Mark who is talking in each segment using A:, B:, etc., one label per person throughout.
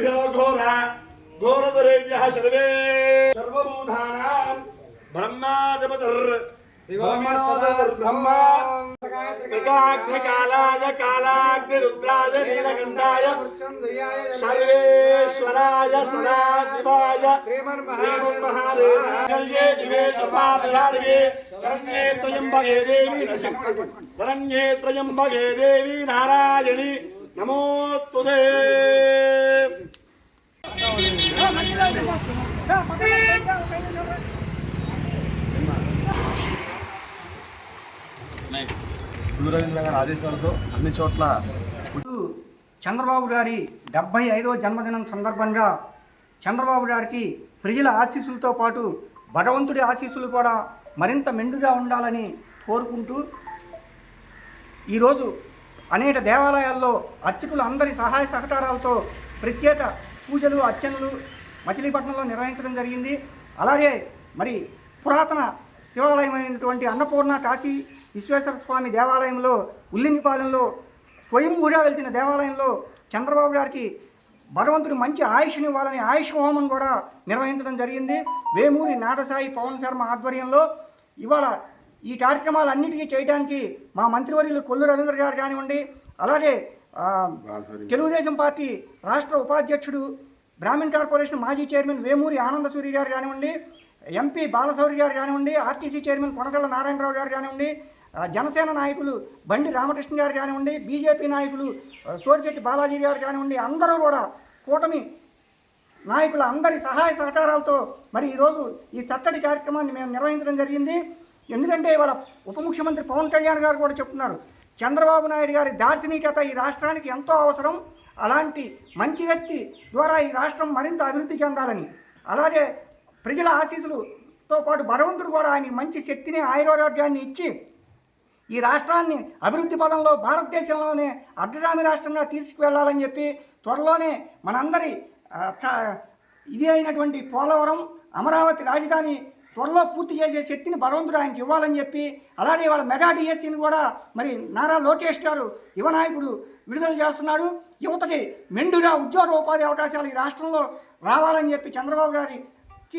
A: सर्वेभ्यो घोर, घोरतरेभ्यः सर्वे सदा शिवाय शिवे सर्वार्थार्गे शरण्ये त्र्यम्बके देवी शरण्ये त्र्यम्बके देवी नारायणी
B: नमो రవీంద్ర గారి ఆదేశాలతో అన్ని చోట్ల
C: చంద్రబాబు గారి డెబ్బై ఐదవ జన్మదినం సందర్భంగా చంద్రబాబు గారికి ప్రజల ఆశీస్సులతో పాటు భగవంతుడి ఆశీస్సులు కూడా మరింత మెండుగా ఉండాలని కోరుకుంటూ ఈరోజు అనేక దేవాలయాల్లో అర్చకులు అందరి సహాయ సహకారాలతో ప్రత్యేక పూజలు అర్చనలు మచిలీపట్నంలో నిర్వహించడం జరిగింది. అలాగే మరి పురాతన శివాలయమైనటువంటి అన్నపూర్ణ కాశీ విశ్వేశ్వర స్వామి దేవాలయంలో ఉల్లింగిపాలెంలో స్వయంభూగా వెలిసిన దేవాలయంలో చంద్రబాబు గారికి భగవంతుడు మంచి ఆయుష్ని ఇవ్వాలని ఆయుష్ హోమం కూడా నిర్వహించడం జరిగింది. వేమూరి నాటసాయి పవన్ శర్మ ఆధ్వర్యంలో ఇవాళ ఈ కార్యక్రమాలన్నిటికీ చేయడానికి మా మంత్రివర్యులు కొల్లు రవీంద్ర గారు కానివ్వండి అలాగే తెలుగుదేశం పార్టీ రాష్ట్ర ఉపాధ్యక్షుడు బ్రాహ్మణ్ కార్పొరేషన్ మాజీ చైర్మన్ వేమూరి ఆనంద సూరి గారు కానివ్వండి ఎంపీ బాలశౌరి గారు కానివ్వండి ఆర్టీసీ చైర్మన్ కొనగళ్ళ నారాయణరావు గారు కానివ్వండి జనసేన నాయకులు బండి రామకృష్ణ గారు కానివ్వండి బీజేపీ నాయకులు సోడిశెట్టి బాలాజీ గారు కానివ్వండి అందరూ కూడా కూటమి నాయకుల అందరి సహాయ సహకారాలతో మరి ఈరోజు ఈ చక్కటి కార్యక్రమాన్ని మేము నిర్వహించడం జరిగింది. ఎందుకంటే ఇవాళ ఉప ముఖ్యమంత్రి పవన్ కళ్యాణ్ గారు కూడా చెప్తున్నారు చంద్రబాబు నాయుడు గారి దార్శనికత ఈ రాష్ట్రానికి ఎంతో అవసరం. అలాంటి మంచి వ్యక్తి ద్వారా ఈ రాష్ట్రం మరింత అభివృద్ధి చెందాలని. అలాగే ప్రజల ఆశీస్సులతో పాటు భగవంతుడు కూడా ఆయన మంచి శక్తిని ఆయురారోగ్యాన్ని ఇచ్చి ఈ రాష్ట్రాన్ని అభివృద్ధి పదంలో భారతదేశంలోనే అగ్రగామి రాష్ట్రంగా తీసుకువెళ్ళాలని చెప్పి త్వరలోనే మనందరి ఇది అయినటువంటి పోలవరం అమరావతి రాజధాని త్వరలో పూర్తి చేసే శక్తిని బలవంతుడు ఆయనకి ఇవ్వాలని చెప్పి అలాగే వాళ్ళ మెగా డిఎస్సిని కూడా మరి నారా లోకేష్ గారు యువనాయకుడు విడుదల చేస్తున్నాడు. యువతకి మెండుగా ఉద్యోగ ఉపాధి అవకాశాలు ఈ రాష్ట్రంలో రావాలని చెప్పి చంద్రబాబు గారికి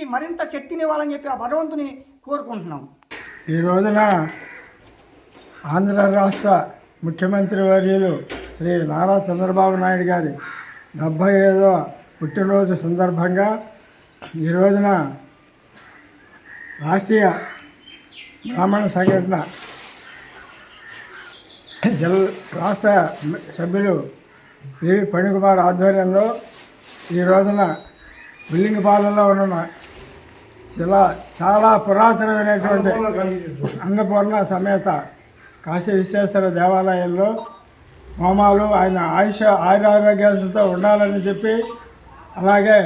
C: మరింత శక్తినివ్వాలని చెప్పి ఆ భగవంతుని కోరుకుంటున్నాం.
D: ఈ రోజున ఆంధ్ర రాష్ట్ర ముఖ్యమంత్రి వర్యులు శ్రీ నారా చంద్రబాబు నాయుడు గారి డెబ్భై ఐదో పుట్టినరోజు సందర్భంగా ఈ రోజున రాష్ట్రీయ బ్రాహ్మణ సంఘటన జిల్ రాష్ట్ర సభ్యులు ఈ పణికుమార్ ఆధ్వర్యంలో ఈ రోజున బిల్లింగపాలెంలో ఉన్న శిలా చాలా పురాతనమైనటువంటి అన్నపూర్ణ సమేత కాశీ విశ్వేశ్వర దేవాలయంలో హోమాలు ఆయన ఆయుష ఆయురారోగ్యాలతో ఉండాలని చెప్పి అలాగే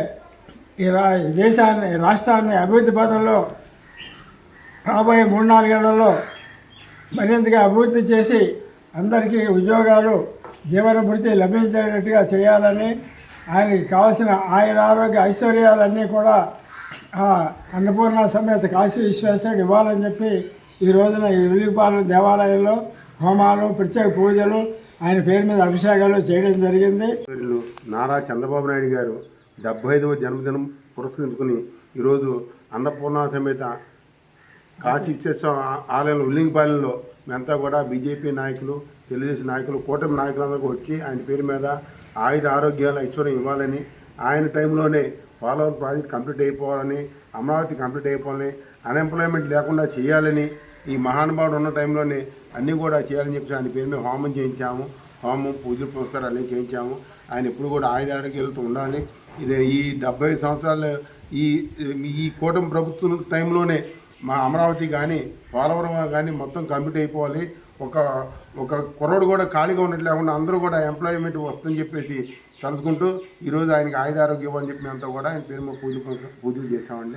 D: ఈ రా దేశాన్ని రాష్ట్రాన్ని అభివృద్ధి పథంలో రాబోయే మూడు నాలుగేళ్ళలో మరింతగా అభివృద్ధి చేసి అందరికీ ఉద్యోగాలు జీవనభృతి లభించేటట్టుగా చేయాలని ఆయనకి కావాల్సిన ఆయన ఆరోగ్య ఐశ్వర్యాలన్నీ కూడా అన్నపూర్ణ సమేత కాశీ విశ్వేశ్వరుడు ఇవ్వాలని చెప్పి ఈ రోజున ఈ ఉల్లిపాలెం దేవాలయంలో హోమాలు ప్రత్యేక పూజలు ఆయన పేరు మీద అభిషేకాలు చేయడం జరిగింది.
E: వీళ్ళు నారా చంద్రబాబు నాయుడు గారు డెబ్బై ఐదవ జన్మదినం పురస్కరించుకుని ఈరోజు అన్నపూర్ణ సమేత కాశీ ఇచ్చేసాం ఆలయం ఉల్లింగపాలెంలో మేమంతా కూడా బీజేపీ నాయకులు తెలుగుదేశం నాయకులు కూటమి నాయకులందరూ వచ్చి ఆయన పేరు మీద ఆయుధ ఆరోగ్యాలు ఐశ్వర్యం ఇవ్వాలని ఆయన టైంలోనే పోలవరం ప్రాజెక్ట్ కంప్లీట్ అయిపోవాలని అమరావతి కంప్లీట్ అయిపోవాలని అన్ఎంప్లాయ్మెంట్ లేకుండా చేయాలని ఈ మహానుభావుడు ఉన్న టైంలోనే అన్నీ కూడా చేయాలని చెప్పి ఆయన పేరు మీద హోమం చేయించాము. హోమం పూజలు పురస్కారాలు అన్నీ చేయించాము. ఆయన ఎప్పుడు కూడా ఆయుధ ఆరోగ్యాలతో ఉండాలి. ఇది ఈ డెబ్బై సంవత్సరాలు ఈ ఈ కూటమి ప్రభుత్వం టైంలోనే మా అమరావతి కానీ పోలవరం కానీ మొత్తం కంప్లీట్ అయిపోవాలి. ఒక ఒక కుర్రోడు కూడా ఖాళీగా ఉన్నట్లు లేకుండా అందరూ కూడా ఎంప్లాయ్మెంట్ వస్తుందని చెప్పేసి తలుచుకుంటూ ఈరోజు ఆయనకి ఆయుధారోగ్యం అని చెప్పినంత కూడా ఆయన పేరు మీద పూజలు పూజలు చేసామండి